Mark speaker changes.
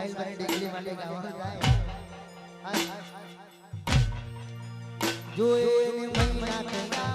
Speaker 1: સાહિલ ભાઈ ડિગ્રી માટે ગાવા ગાય જોઈને મહિના